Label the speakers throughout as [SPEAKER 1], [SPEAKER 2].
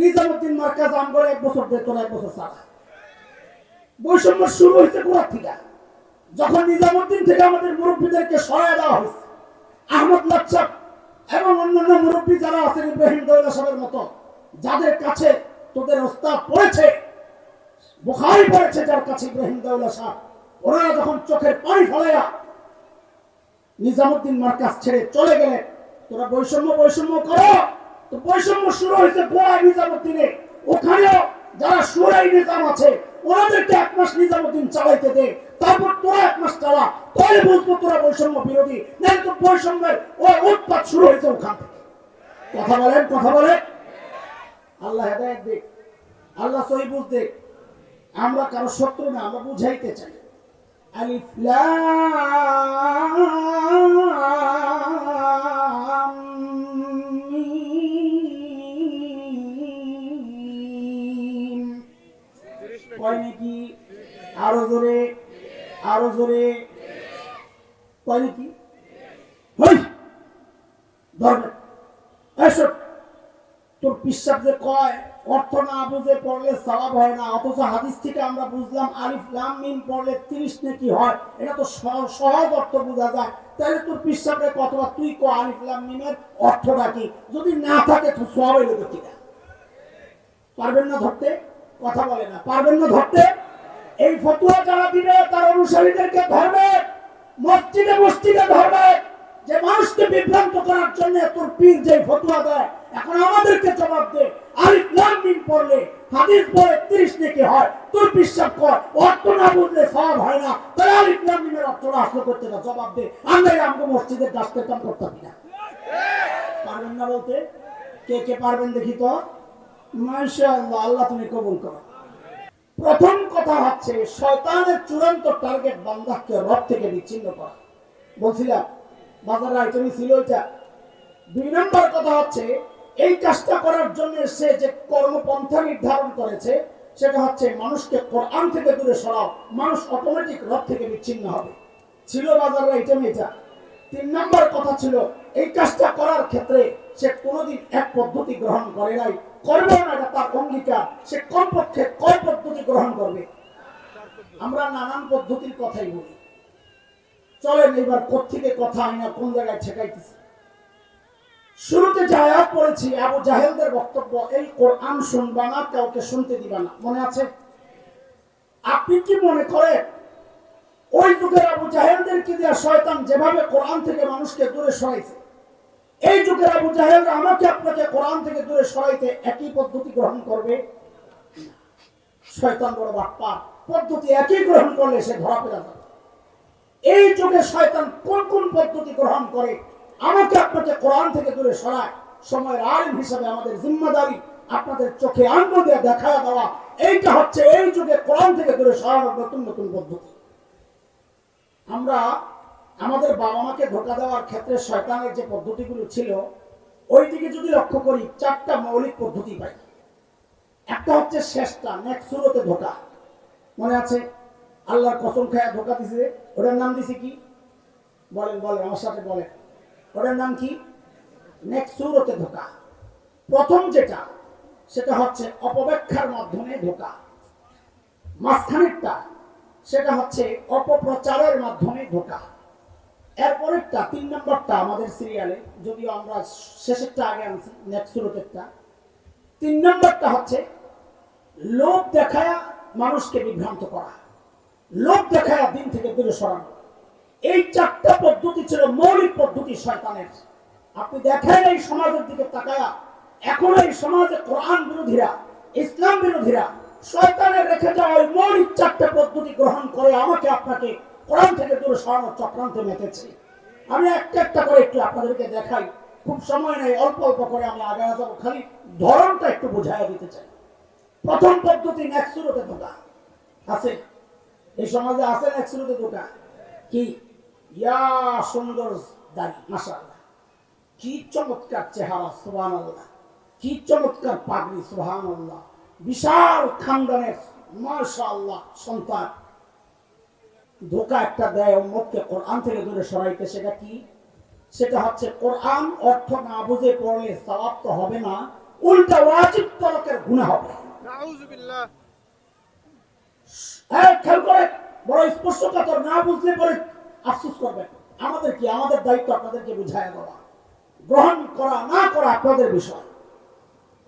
[SPEAKER 1] নিজামুদ্দিন মার্কাজ আমগড়ে এক বছর তোরা এক বছর ছাড়া বৈষম্য শুরু হয়েছে কোথা থেকে। যখন নিজামুদ্দিন থেকে আমাদের মুরব্বীদেরকে সরায় দেওয়া হয়েছে, আহমদ লাচ্ছাপ এবং অন্যান্য মুরব্বী যারা আছেন ইব্রাহিম দৌলা সাহেবের মতো, যাদের কাছে তোদের ওস্তাদ পড়েছে, বুখারি পড়েছে যার কাছে ইব্রাহিম দৌলা সাহেব ওনারা যখন চোখের পানি ফলাইয়া নিজামুদ্দিন মার্কাজ ছেড়ে চলে গেলে তোরা বৈষম্য বৈষম্য করো। তো বৈষম্য শুরু হয়েছে গোয়া নিজামুদ্দিনে। ওখানেও যারা সুরাই নিজাম আছে, ওনাদেরকে এক মাস নিজামুদ্দিন চালাইতে দে। তারপর তোরা এক মাস চালা। তাহলে বুঝব তোরা বৈষম্য বিরোধী। তো বৈষম্যের উৎপাত শুরু হয়েছে ওখান থেকে। কথা বলেন, কথা আল্লাহ হেদায়ত দেখ আল্লাহ সহি বুঝ দেখ আমরা কারও শত্রু না, আমরা বুঝাইতে চাই। আলিফ লাম। কয় নাকি? আরও জোরে আরও জোরে। কয় নাকি? তোর পিসাব যে কয়, অর্থ না বুঝে পড়লে হয় না। অথচ হাদিস থেকে আমরা বুঝলাম লাম পড়লে 30 নাকি হয়। এটা তো সহজ অর্থ বোঝা যায়। তাহলে তোর তুই কো লাম অর্থটা কি? যদি না থাকে তো কি পারবেন না ধরতে? কথা বলে না। পারবেন না ধরতে? এই ফতুয়া যারা দিবে, তার অনুসারীদেরকে ধরবে, মসজিদে মসজিদে ধরবে। যে মানুষকে বিভ্রান্ত করার জন্য তোর পীর যে ফতুয়া দেয়, এখন আমাদেরকে জবাব দে। পড়লে হাদিস পড়ে 30 নাকি হয়। তোর বিশ্বাস কর, অর্থ না বুঝলে সব হয় না। তাহলে আলিফ লাম মিমের অর্থটা আসলে করতে না, জবাব দে। আমরা আমাকে মসজিদের ডাক্তার কাম করতে না পারবেন না বলতে? কে কে পারবেন দেখি তো? মাশাআল্লাহ, আল্লাহ তুমি কবুল করো। প্রথম কথা হচ্ছে, শয়তানের চূড়ান্ত টার্গেট বান্দাকে রব থেকে বিচ্ছিন্ন করা। বলছিলাম, বাজার ছিল দুই নম্বর কথা হচ্ছে, এই কাজটা করার জন্য সে যে কর্মপন্থা নির্ধারণ করেছে, সেটা হচ্ছে মানুষকে কোরআন থেকে দূরে সরাও। মানুষ অটোমেটিক রব থেকে বিচ্ছিন্ন হবে। ছিল বাজার আইটেম এটা। তিন নম্বর কথা ছিল, এই কাজটা করার ক্ষেত্রে সে কোনোদিন এক পদ্ধতি গ্রহণ করে নাই। করবে না এটা তার অঙ্গীকার। সে কমপক্ষে কয় পদ্ধতি গ্রহণ করবে? আমরা নানান পদ্ধতির কথাই বলি। চলেন এবার কোথেকে কথা হয় না, কোন জায়গায় ঠেকাইতেছে? শুরুতে যে আয়াত পড়েছি, আবু জাহেলদের বক্তব্য, এই কোরআন শুনবা না, কাউকে শুনতে দিবা না। মনে আছে? আপনি কি মনে করেন, ওই যুগের আবু জাহেলদেরকে দেওয়া শয়তান যেভাবে কোরআন থেকে মানুষকে দূরে সরাইছে? এই যুগের আবু জাহেলরা আমাকে আপনাকে কোরআন থেকে দূরে সরাইতে একই পদ্ধতি গ্রহণ করবে। শয়তান বড় বাপ্পা পদ্ধতি একই গ্রহণ করলে সে ধরা পেয়ে যাবে। এই যুগে শয়তান কোন কোন পদ্ধতি গ্রহণ করে, আমাকে আপনাকে কোরআন থেকে দূরে সরায়। সময়ের আইন হিসাবে আমাদের জিম্মাদারি, আপনাদের চোখে আঙ্গ দিয়ে দেখা দেওয়া, এইটা হচ্ছে এই যুগে কোরআন থেকে দূরে সরানোর নতুন নতুন পদ্ধতি। আমরা আমাদের বাবা মাকে ধোকা দেওয়ার ক্ষেত্রে শয়তানের যে পদ্ধতিগুলো ছিল ওই দিকে যদি লক্ষ্য করি, চারটা মৌলিক পদ্ধতি পাই। একটা হচ্ছে শেষটা নেক্সট সুরতে ধোকা। মনে আছে? আল্লাহর কসম খায়া ধোকা দিছে। ওটার নাম দিছে কি? বলেন বলেন, আমার সাথে বলেন। ওটার নাম কি? নেক্সট সুরতে ধোকা। প্রথম যেটা, সেটা হচ্ছে অপব্যাখ্যার মাধ্যমে ধোকা। মাঝখানেরটা, সেটা হচ্ছে অপপ্রচারের মাধ্যমে ধোকা। এরপরেরটা, তিন নম্বরটা আমাদের সিরিয়ালে যদিও আমরা শেষেরটা আগে আনছি নেক্সট সুরতেরটা। তিন নম্বরটা হচ্ছে, লোভ দেখায়া মানুষকে বিভ্রান্ত করা। লোভ দেখায়া দিন থেকে দূরে সরানো। এই চারটা পদ্ধতি ছিল মৌলিক পদ্ধতি শয়তানের। আপনি দেখেন এই সমাজের দিকে তাকায়া, এখন এই সমাজে কোরআন বিরোধীরা, ইসলাম বিরোধীরা, শয়তানের রেখে যাওয়া ওই মৌলিক চারটা পদ্ধতি গ্রহণ করে আমাকে আপনাকে কোরআন থেকে দূরে সরানোর চক্রান্তে মেতেছে আমি একটা একটা করে একটু আপনাদেরকে দেখাই। খুব সময় নেই, অল্প অল্প করে আমি আগে যাব। খালি ধরনটা একটু বুঝাইয়া দিতে চাই। প্রথম পদ্ধতি নেক্সুরতে ধোকা আছে? এই সমাজে আছে নেক্সুরতে ধোকা কি? ইয়া সুন্দর দাড়ি, মাশাআল্লাহ। কি চমৎকার চেহারা, সুবহানাল্লাহ। কি চমৎকার পাগড়ি, সুবহানাল্লাহ। বিশাল খানদানের, মাশাআল্লাহ, সন্তান। ধোকা একটা দেয় উম্মতকে কোরআন থেকে দূরে সরাইতে সেটা কি? সেটা হচ্ছে কোরআন অর্থ না বুঝে পড়লে সওয়াব তো হবে না উল্টা ওয়াজিব তরকের গুণা হবে। খেয়াল করে বড় স্পষ্টকাতর না বুঝলে পরে আফসোস করবেন আমাদের কি? আমাদের দায়িত্ব আপনাদেরকে বুঝায় দেওয়া। গ্রহণ করা না করা আপনাদের বিষয়।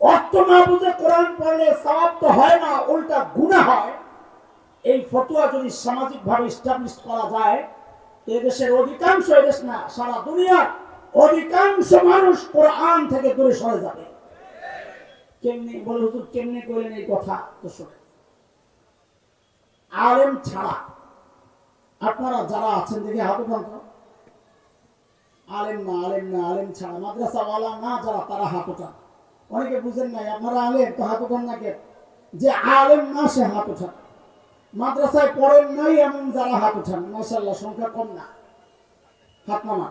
[SPEAKER 1] অর্থ না বুঝে কোরআন পড়লে সওয়াব তো হয় না উল্টা গুণা হয়। এই ফতোয়া যদি সামাজিক ভাবে স্টাবলিশ করা যায় এদেশের অধিকাংশ এদেশ না, সারা দুনিয়ার অধিকাংশ মানুষ কোরআন থেকে দূরে সরে যাবে। কেমনি বলে হুজুর, কেমনি করলেন এই কথা? তো আলেম ছাড়া আপনারা যারা আছেন দেখে হাত উঠান আলেম না আলেম না, আলেম ছাড়া মাদ্রাসাওয়ালা না যারা, তারা হাত উঠান। অনেকে বুঝেন নাই, আপনারা আলেম, তো হাত উঠান না কে যে আলেম না, সে হাত উঠান। মাদ্রাসায় পড়েন নাই এমন যারা হাত উঠান। মাসাল্লাহ সংখ্যা কম না। হাত নামা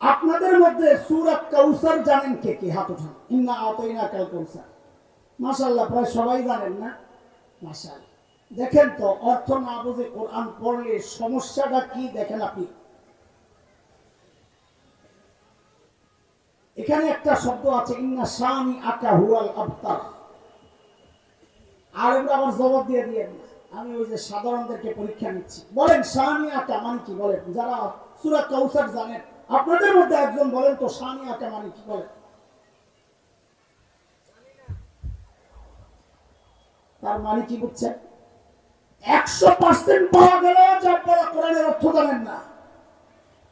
[SPEAKER 1] আপনাদের মধ্যে সুরাত কাউসার জানেন কে কে? হাত উঠান। ইন্না আতাইনা কাল কাউসার। মাসাল্লাহ প্রায় সবাই জানেন না? মাসাল্লাহ দেখেন তো, অর্থ না বুঝে কোরআন পড়লে সমস্যাটা কি দেখেন আপনি? এখানে একটা শব্দ আছে, ইন্না শানি আকা হুয়াল আবতার। আর এগুলো আবার জবাব দিয়ে দিয়ে আমি ওই যে সাধারণদেরকে পরীক্ষা নিচ্ছি। বলেন আকা মানে কি বলেন? যারা সুরা কাউসার জানেন, আপনাদের মধ্যে একজন বলেন তো আকা মানে কি বলেন? তার মানে কি বুঝছেন? একশো পার্সেন্ট পাওয়া গেল যে আপনারা কোরআনের অর্থ জানেন না।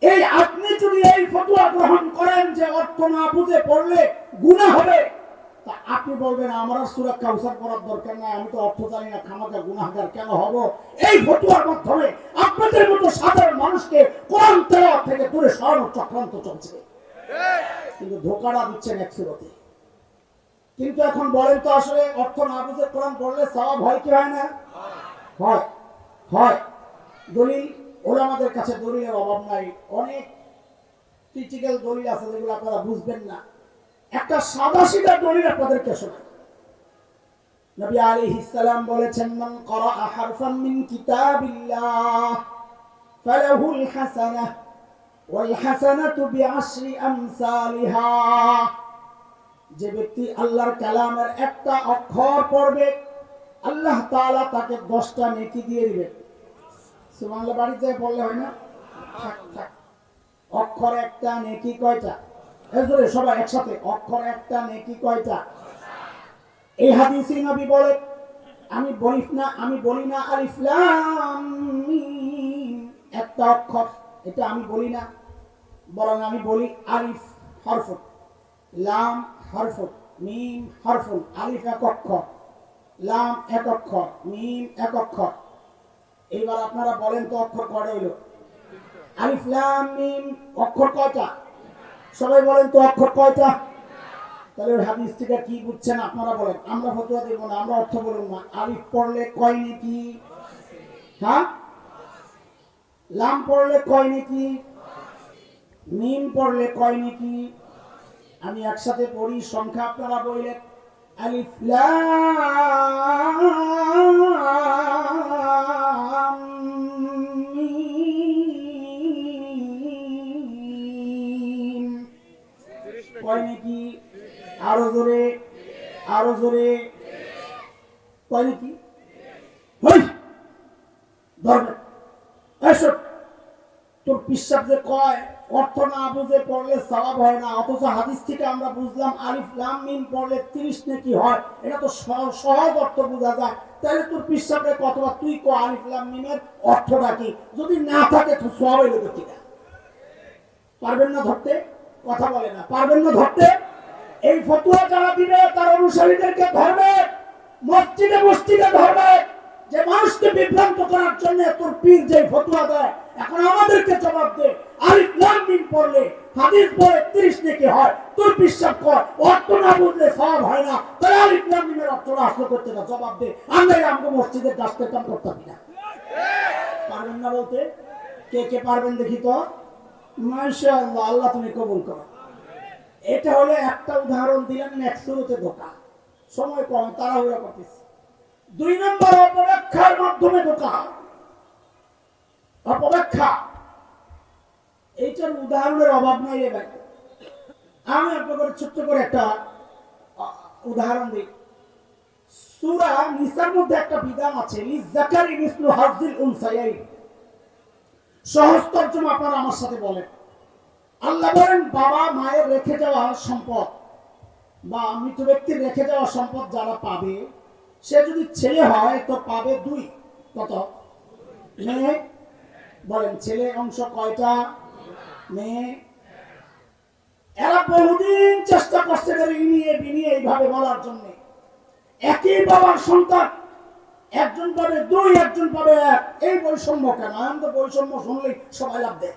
[SPEAKER 1] এই আপনি যদি এই ফটোয়া গ্রহণ করেন যে অর্থ না বুঝে পড়লে গুণা হবে। আপনি বলবেন, আমার আর সুরা কাউসার করার দরকার নাই, আমি তো অর্থ জানি না খামাকা গুনাহগার কেন হব? এই ফটোয়ার মাধ্যমে আপনাদের মতো সাধারণ মানুষকে কোরআন তেলাওয়াত থেকে দূরে সরানোর চক্রান্ত চলছে। কিন্তু ধোকাটা দিচ্ছেন এক সুরতে। কিন্তু এখন বলেন তো আসলে অর্থ না বুঝে কোরআন পড়লে সওয়াব হয় কি হয় না? হয় হয়। দলিল, ওলামাদের কাছে দলিলের অভাব নাই। অনেক ক্রিটিক্যাল দলিল আছে যেগুলো আপনারা বুঝবেন না। একটা সাদা সিধা দলিল আপনাদেরকে শোনাই। নবী বলেছেন, মান করা কিতাবিল্লাহ, ফালাহুল ওয়াল হাসানাতু বিআশরি আমসালিহা। যে ব্যক্তি আল্লাহর কালামের একটা অক্ষর পড়বে, আল্লাহ তাআলা তাকে দশটা নেকি দিয়ে দিবেন সুবহানাল্লাহ বাড়িতে বললে হয় না। অক্ষর একটা নেকি কয়টা? এজরে সবাই একসাথে অক্ষর একটা, নেকি কয়টা? এই হাদিসে নবী বলে, আমি বলি না, আমি বলি না, আলিফ লাম মিম। একটা অক্ষর, এটা আমি বলি না, বরং আমি বলি আলিফ হরফ লাম হরফ মিম হরফ আলিফ এক অক্ষর, লাম এক অক্ষর, মিম এক অক্ষর। এইবার আপনারা বলেন তো অক্ষর কয়টা হইল? আলিফ, লাম, মিম, অক্ষর কয়টা? সবাই বলেন তো অক্ষর কয়টা? তাহলে হাদিস থেকে কি বুঝছেন আপনারা বলেন। আমরা ফতোয়া দেব না, আমরা অর্থ বলুন না। আলিফ পড়লে কয় নাকি? হ্যাঁ? লাম পড়লে কয় নাকি? মিম পড়লে কয় নাকি? আমি একসাথে পড়ি, সংখ্যা আপনারা বললেন আলিফ লাম আরও জোরে আরও জোরে। কয় তোর পিসাব যে কয়, অর্থ না বুঝে পড়লে হয় না। অথচ হাদিস থেকে আমরা বুঝলাম আলিফ লাম মিম পড়লে তিরিশ নাকি হয়। এটা তো সহজ অর্থ বোঝা যায়। তাহলে তোর পিসাবে কতবার তুই আলিফ লাম মিমের অর্থটা কি? যদি না থাকে তো সব এলো কি পারবেন না ধরতে? কথা বলে না। পারবেন না ধরতে? এই ফতুয়া যারা দিবে, তার অনুসারীদেরকে ধরবে, মসজিদে মসজিদে ধরবে, যে মানুষকে বিভ্রান্ত করার জন্য তোর পীর যে ফতুয়া দেয়, এখন আমাদেরকে জবাব দে। আলিফ লাম মিম পড়লে, হাদিস পড়ে 30 নেকি হয়, তোর বিশ্বাস কর, অর্থ না বুঝলে সব হয় না। তাহলে আলিফ লাম মিমের অর্থটা আসলে করতে না, জবাব দে। আমরা আমাকে মসজিদের ডাস্টের কাম করতাম না। পারবেন না বলতে? কে কে পারবেন দেখি তো? মাশাআল্লাহ, আল্লাহ তুমি কবুল করো। এটা হলো একটা উদাহরণ দিলেন নেক্সুরুতে ধোকা সময় কম, তাড়াহুড়া করতেছি। দুই নম্বর অপব্যাখ্যার মাধ্যমে ধোকা অপব্যাখ্যা। এইটার উদাহরণের অভাব নাই রে ভাই। আমি আপনাদের ছোট্ট করে একটা উদাহরণ দিই। সূরা নিসার মধ্যে একটা বিধান আছে লিজাকারি মিসলু হাজিল উনসায়াইন। সহজ তর্জমা আপনারা আমার সাথে বলেন। আল্লাহ বলেন, বাবা মায়ের রেখে যাওয়া সম্পদ বা মৃত ব্যক্তির রেখে যাওয়া সম্পদ যারা পাবে, সে যদি ছেলে হয় তো পাবে দুই। কত? মেয়ে? বলেন, ছেলে অংশ কয়টা? মেয়ে। এরা বহুদিন চেষ্টা করছে ইনিয়ে বিনিয়ে এইভাবে বলার জন্য। একই বাবার সন্তান, একজন পাবে দুই, একজন পাবে এক। এই বৈষম্য কেন? আমি তো বৈষম্য শুনলেই সবাই লাভ দেয়।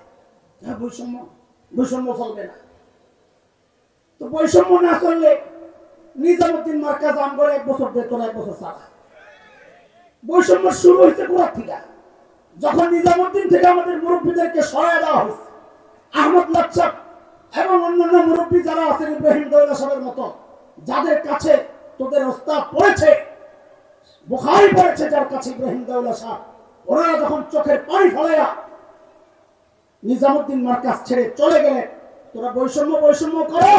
[SPEAKER 1] হ্যাঁ বৈষম্য। বৈষম্য চলবে না। তো বৈষম্য না চললে নিজামুদ্দিন মার্কাজ আম করে এক বছর, দেড় তোরা এক বছর চালা। বৈষম্য শুরু হয়েছে কোথার থেকে। যখন নিজামুদ্দিন থেকে আমাদের মুরব্বীদেরকে সরায় দেওয়া হয়েছে, আহমদ লাচ্ছাপ এবং অন্যান্য মুরব্বী যারা আছেন, ইব্রাহিম দৌলা সাহেবের মতো, যাদের কাছে তোদের ওস্তাদ পড়েছে, বুখারি পড়েছে, যার কাছে ইব্রাহিম দৌলা সাহেব ওরা যখন চোখের পানি ফলাইয়া নিজামুদ্দিন মার্কাজ ছেড়ে চলে গেলে তোরা বৈষম্য বৈষম্য করো।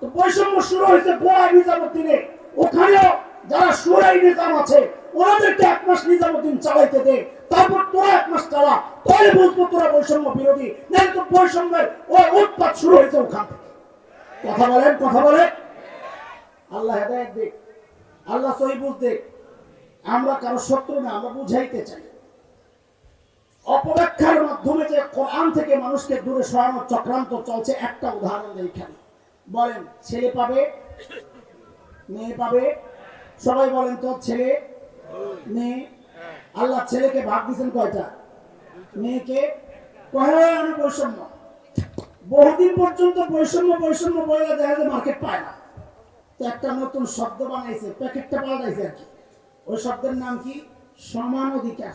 [SPEAKER 1] তো বৈষম্য শুরু হয়েছে গোয়া নিজামুদ্দিনে। ওখানেও যারা সুরাই নিজাম আছে, ওনাদেরকে এক মাস নিজামুদ্দিন চালাইতে দে। তারপর তোরা এক মাস চালা। তাহলে বুঝব তোরা বৈষম্য বিরোধী। নাই তো বৈষম্যের ওই উৎপাত শুরু হয়েছে ওখান থেকে। কথা বলেন কথা বলেন। আল্লাহ হেদায়ত দিক। আল্লাহ সহি বুঝ দিক। আমরা কারও শত্রু না, আমরা বুঝাইতে চাই। অপব্যাখ্যার মাধ্যমে যে কোরআন থেকে মানুষকে দূরে সরানোর চক্রান্ত চলছে, একটা উদাহরণ দেই। এখানে বলেন, ছেলে পাবে, মেয়ে পাবে, সবাই বলেন তো, ছেলে, মেয়ে, আল্লাহ ছেলেকে ভাগ দিচ্ছেন কয়টা? মেয়েকে কয় আমি বৈষম্য। বহুদিন পর্যন্ত বৈষম্য বৈষম্য বলে দেখা যায় মার্কেট পায় না। তো একটা নতুন শব্দ বানাইছে, প্যাকেটটা পাল্টাইছে আর কি। ওই শব্দের নাম কি? সমান অধিকার।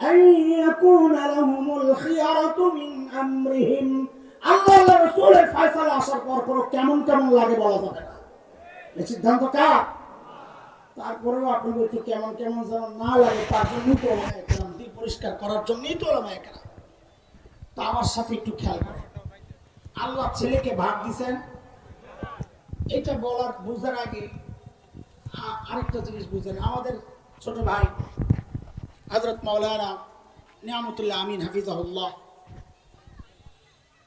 [SPEAKER 1] ان يكون لهم الخيرة من امرهم আল্লাহ আল্লাহ রাসূলের ফয়সালা আসার পর পর কেমন কেমন লাগে বলা যাবে না এই সিদ্ধান্ত কার তারপরেও আপনাদের একটু কেমন কেমন যেন না লাগে তার জন্যই তো ওলামায়ে কেরাম দিল পরিষ্কার করার জন্যই তো ওলামায়ে কেরাম তা আমার সাথে একটু খেয়াল করে আল্লাহ ছেলেকে ভাগ দিছেন এটা বলার বুঝার আগে আ- আরেকটা জিনিস বুঝেন আমাদের ছোট ভাই হজরত মাওলানা নিয়ামতুল্লাহ আমিন হাফিজাহুল্লাহ।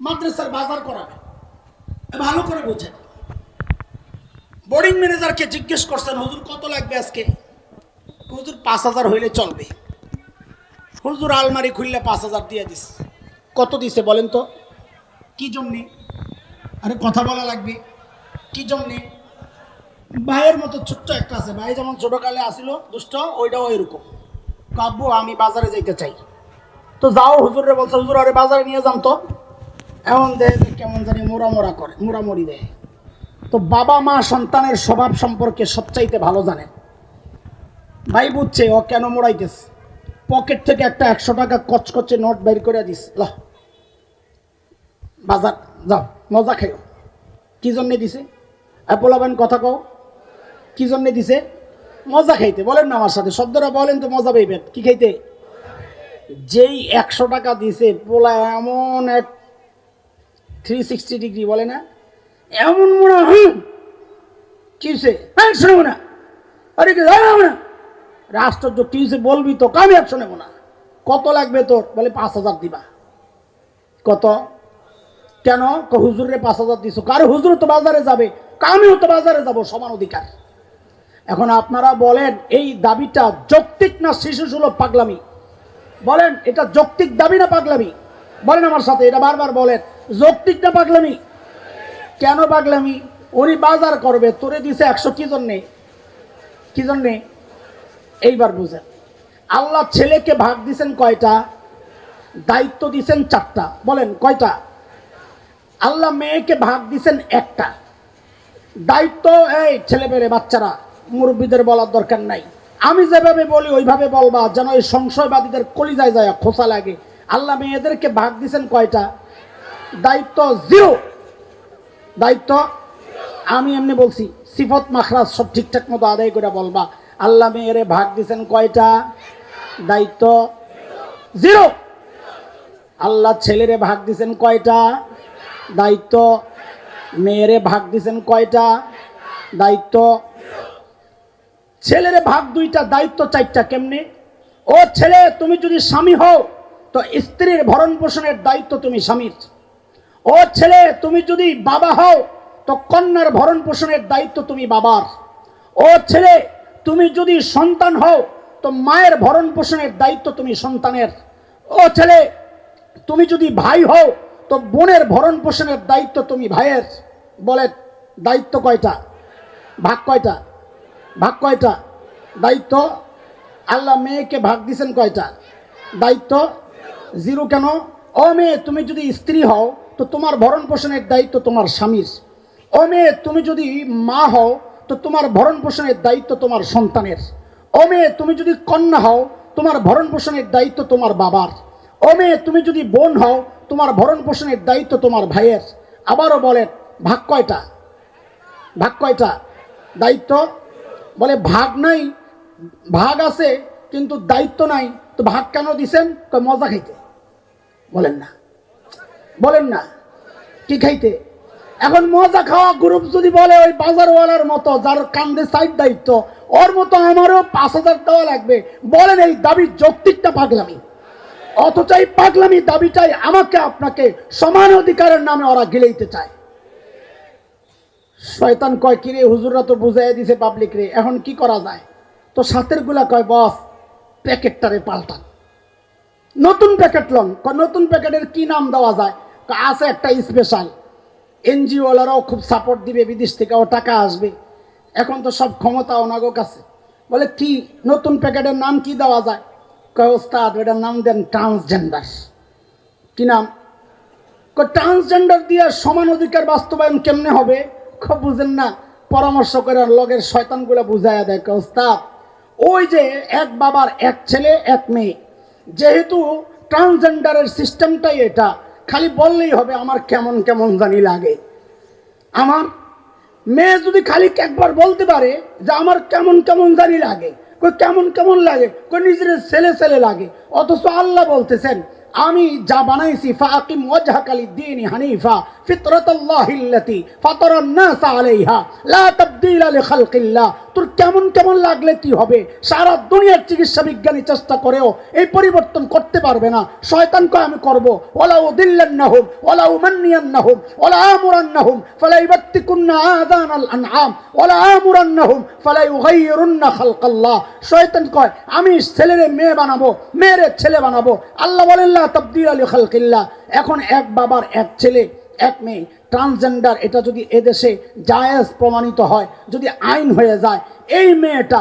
[SPEAKER 1] মাদ্রাসার বাজার করাবে। ভালো করে বুঝেন। বোর্ডিং ম্যানেজারকে জিজ্ঞেস করছেন, হুজুর, কত লাগবে আজকে? হুজুর, পাঁচ হাজার হইলে চলবে। হুজুর, আলমারি খুললে পাঁচ হাজার দিয়ে দিস। কত দিছে বলেন তো? কি জন্যে আরে, কথা বলা লাগবে। কি জন্যে ভাইয়ের মতো ছোট্ট একটা আছে। ভাই যেমন ছোটকালে আসিল, দুষ্ট, ওইটাও এরকম। কাব্বু আমি বাজারে যাইতে চাই। তো যাও হুজুরে বলছে, হুজুর, আরে বাজারে নিয়ে যান তো। এমন যে কেমন জানি মোরা করে মোরামরি দেয়। তো বাবা মা সন্তানের স্বভাব সম্পর্কে সবচাইতে ভালো জানেন ভাই বুঝছে, ও কেন মোড়াইতেছে? পকেট থেকে একটা একশো টাকা কচকচে নোট বের করে দিস। ল। বাজার, যাও, মজা খাইও কি জন্যে দিছে? অ্যাপোলাবেন কথা কও। কি জন্যে দিছে? মজা খাইতে, বলেন না আমার সাথে, শব্দটা বলেন তো মজা পাইবেন, কি খাইতে? যেই একশো টাকা দিছে, পোলা এমন এক থ্রি সিক্সটি ডিগ্রি বলে না, এমন মনে হয় না আরে কি না আরে আশ্চর্য কি বলবি তো কামি একশো নেব না কত লাগবে তোর? বলে পাঁচ হাজার দিবা। কত? কেন? হুজুরে পাঁচ হাজার দিছো। কারও হুজুর তো বাজারে যাবে আমিও তো বাজারে যাব, সমান অধিকার। এখন আপনারা বলেন, এই দাবিটা যৌক্তিক না শিশু সুলভ পাগলামি? বলেন, এটা যৌক্তিক দাবি না পাগলামি? বলেন আমার সাথে, এটা বারবার বলেন, যৌক্তিক না পাগলামি? কেন পাগলামি? উনি বাজার করবে, তোরে দিছে একশো, কি জন্যে? কি জন্যে? এইবার বুঝেন। আল্লাহ ছেলেকে ভাগ দিছেন কয়টা? দায়িত্ব দিছেন চারটা। বলেন, কয়টা? আল্লাহ মেয়েকে ভাগ দিছেন একটা। দায়িত্ব, এই ছেলে মেয়ে বাচ্চারা। মুরব্বীদের বলার দরকার নাই। আমি যেভাবে বলি, ওইভাবে বলবা যেন এই সংশয়বাদীদের কলিজায় যায়, খোসা লাগে। আল্লাহ মেয়েদেরকে ভাগ দিছেন কয়টা? দায়িত্ব জিরো। দায়িত্ব? আমি এমনি বলছি, সিফত, মাখরাজ সব ঠিকঠাক মতো আদায় করে বলবা। আল্লাহ মেয়েরে ভাগ দিছেন কয়টা? দায়িত্ব জিরো। আল্লাহ ছেলেরে ভাগ দিছেন কয়টা? দায়িত্ব মেয়েরে ভাগ দিছেন কয়টা? দায়িত্ব ছেলেরে ভাগ দুইটা, দায়িত্ব চারটা কেমনে? ও ছেলে, তুমি যদি স্বামী হও, তো স্ত্রীর ভরণ পোষণের দায়িত্ব তুমি স্বামীর। ও ছেলে, তুমি যদি বাবা হও, তো কন্যার ভরণ পোষণের দায়িত্ব তুমি বাবার। ও ছেলে, তুমি যদি সন্তান হও, তো মায়ের ভরণ পোষণের দায়িত্ব তুমি সন্তানের। ও ছেলে, তুমি যদি ভাই হও, তো বোনের ভরণ পোষণের দায়িত্ব তুমি ভাইয়ের। বলে দায়িত্ব কয়টা? ভাগ কয়টা? ভাগ কয়টা? দায়িত্ব? আল্লাহ মেয়েকে ভাগ দিছেন কয়টা? দায়িত্ব? জিরো কেন? ও মেয়ে, তুমি যদি স্ত্রী হও, তো তোমার ভরণ পোষণের দায়িত্ব তোমার স্বামীর। ও মেয়ে, তুমি যদি মা হও, তো তোমার ভরণ পোষণের দায়িত্ব তোমার সন্তানের। ও মেয়ে, তুমি যদি কন্যা হও, তোমার ভরণ পোষণের দায়িত্ব তোমার বাবার। ও মেয়ে, তুমি যদি বোন হও, তোমার ভরণ পোষণের দায়িত্ব তোমার ভাইয়ের। আবারও বলেন, ভাগ কয়টা? ভাগ কয়টা? দায়িত্ব? বলে, ভাগ নাই, ভাগ আছে, কিন্তু দায়িত্ব নাই, তো ভাগ কেন দিছেন? কয়, মজা খাইতে। বলেন না। বলেন না, কি খাইতে? এখন মজা খাওয়া গ্রুপ যদি বলে, ওই বাজারওয়ালার মতো, যার কান্দে সাইড দায়িত্ব, ওর মতো আমারও পাঁচ হাজার দেওয়া লাগবে। বলেন, এই দাবির যৌক্তিকটা পাগলামি। অথচ এই পাগলামি দাবিটাই আমাকে, আপনাকে সমান অধিকারের নামে ওরা গিলেইতে চায়। শয়তান কয়, কিরে, হুজুররা তো বুঝাই দিছে পাবলিক রে, এখন কি করা যায়? তো সাথেরগুলা কয়, বস, প্যাকেটটারে পাল্টান। নতুন প্যাকেট লন নতুন প্যাকেটের কি নাম দেওয়া যায়? আছে একটা স্পেশাল এনজিওলারাও খুব সাপোর্ট দিবে, বিদেশ থেকে ও টাকা আসবে। এখন তো সব ক্ষমতা ওনাগো কাছে বলে, কি, নতুন প্যাকেটের নাম কি দেওয়া যায়? কয়, ওস্তাদ, এটার নাম দেন ট্রান্সজেন্ডার কি নাম? ট্রান্সজেন্ডার দিয়ে সমান অধিকার বাস্তবায়ন কেমনে হবে? খুব বুঝেন না, পরামর্শ করে লগের শয়তানগুলো বুঝাইয়া দেয় ওস্তাদ, ওই যে এক বাবার এক ছেলে, এক মেয়ে, যেহেতু ট্রান্সজেন্ডারের সিস্টেমটাই এটা, খালি বললেই হবে আমার কেমন কেমন জানি লাগে। আমার মেয়ে যদি খালি একবার বলতে পারে যে আমার কেমন কেমন জানি লাগে কেমন কেমন লাগে কই নিজের ছেলে ছেলে লাগে, অথচ আল্লাহ বলতেছেন আমি যা বানাইছি ফাকিম ওয়াজহাকালি দিন হানিফা, ফিতরাতাল্লাহিল্লাতি ফাতারান নাস আলাইহা, লা তাবদীলা লিখালকিল্লাহ। তোর কেমন কেমন লাগলে কি হবে? সারা দুনিয়ার চিকিৎসা বিজ্ঞানী চেষ্টা করেও এই পরিবর্তন করতে পারবে না। শয়তান কয় আমি করব। ওলা উদিল্লান্নাহুম ওলা উমান্নিয়ান্নাহুম ওলা আমুরান্নাহুম ফালা ইবাত্তিকুন্না আযানাল আনআম ওলা আমুরান্নাহুম ফালা ইউগাইয়িরুন্না খালকাল্লাহ। শয়তান কয়, আমি ছেলেরে মেয়ে বানাবো, মেয়েরে ছেলে বানাবো। আল্লাহ বলেন লা আলী খালকিল্লা এখন এক বাবার এক ছেলে, এক মেয়ে ট্রান্সজেন্ডার এটা যদি এদেশে জায়েজ প্রমাণিত হয়, যদি আইন হয়ে যায়, এই মেয়েটা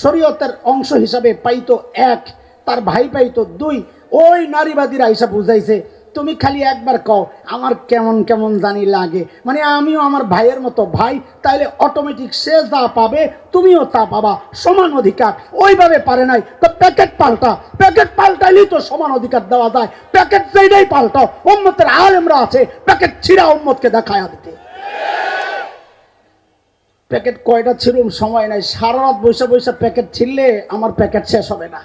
[SPEAKER 1] শরীয়তের অংশ হিসাবে পাইতো এক, তার ভাই পাইতো দুই, ওই নারীবাদীরা হিসাব বুঝাইছে। তুমি খালি একবার কও, আমার কেমন কেমন জানি লাগে। মানে আমিও আমার ভাইয়ের মতো ভাই, তাইলে অটোমেটিক সে যা পাবে, তুমিও তা পাবা, সমান অধিকার। ওইভাবে পারে নাই, তো প্যাকেট পাল্টা। প্যাকেট পাল্টাইলেই তো সমান অধিকার দেওয়া যায়। প্যাকেট সেইটাই পাল্টাও উম্মতের আলেমরা আছে, প্যাকেট ছিঁড়া উম্মতকে দেখায়া দিতে। প্যাকেট কয়টা ছিলুম, সময় নাই। সারা রাত বৈশা বৈশা প্যাকেট ছিললে আমার প্যাকেট শেষ হবে না।